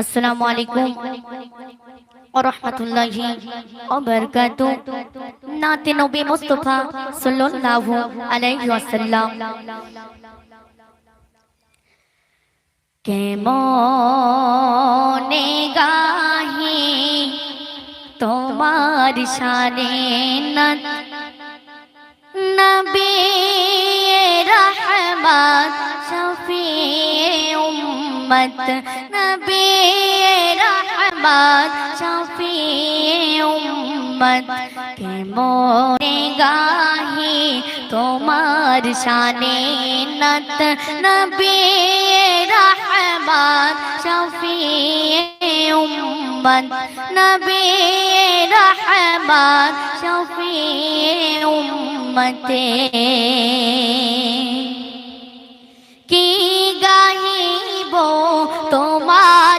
আসসালামু আলাইকুম ওরহমতুল্লাহি ওবরকাতু নাতে নবী মুস্তাফা সাল্লাল্লাহু আলাইহি ওয়াসাল্লাম। কেমনে গাহি তোমার শানে নবী উম্মত নবী রহমত শফি উম্মত। কেমনে গাহি তোমার শানে নত? নবী রহমত শফি উম্মত। নবী রহমত শফি উম্মতে। কি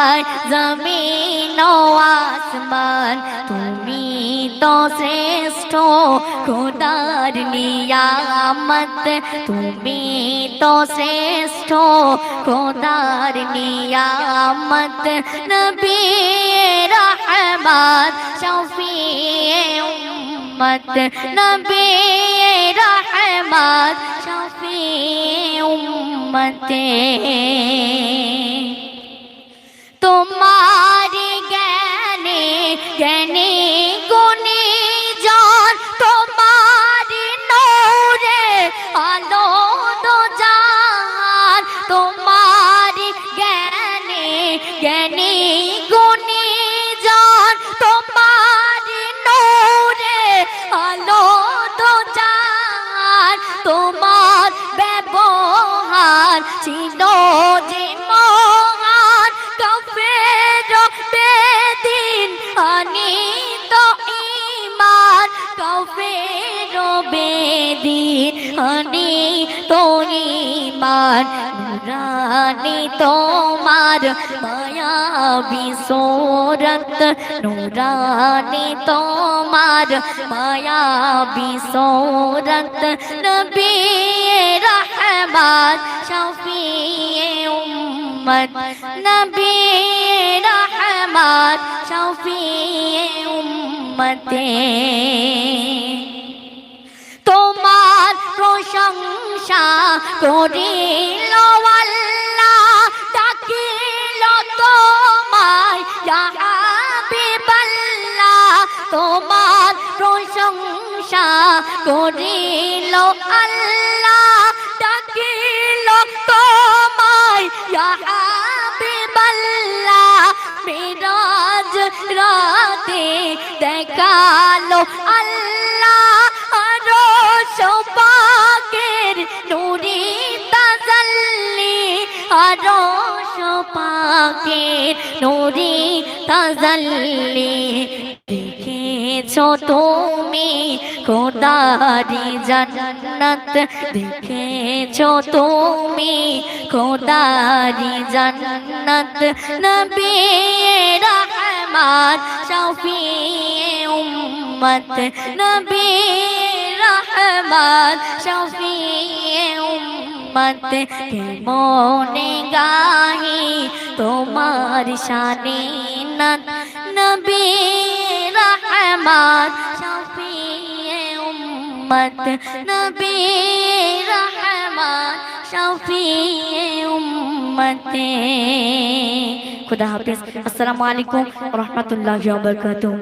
ওসিলাই জমিন আসমান, তুমি তো শ্রেষ্ঠ খোদার নিয়ামত, তুমি তো শ্রেষ্ঠ খোদার নিয়ামত। নবী রহমত শফি উম্মত নবী রহমত শফি উম্মতে। তোমার জ্ঞানে জ্ঞানে গুণে জন তোমার নৌরে আলো দো জাহান তোমার জ্ঞানে জ্ঞানে বেদিন অনিত ইমান কফের বেদিন অনিত ইমান নুরানি তোমার মায়া বিসোরত। নুরানি তোমার মায়া বিসোরত। নবী রহমত শফি উম্মত। নবী রহমত শফি উম্মতে। তোমার প্রশংসা করিল আল্লাহ ডাকিল তোমায় হাবিবাল্লাহ। তোমার প্রশংসা করিল আল্লাহ। দেখাল আল্লাহ আরও পাকের নুরি তাজাল্লি আরও পাকের নুরি তাজাল্লি। দেখেছ তুমি? খোদারি জান্নাত দেখেছ তুমি? খোদারি জান্নাত নবী রহমত শফি উম্মত। নবী রহমত শফি উম্মত। কেমনে গাহি তোমার শানে নত? উম্মত নবী রহমান শফি উম্মত। খুদা হাফিজ আসসালামু আলাইকুম রহমতুল্লাহ বারকাতুহ।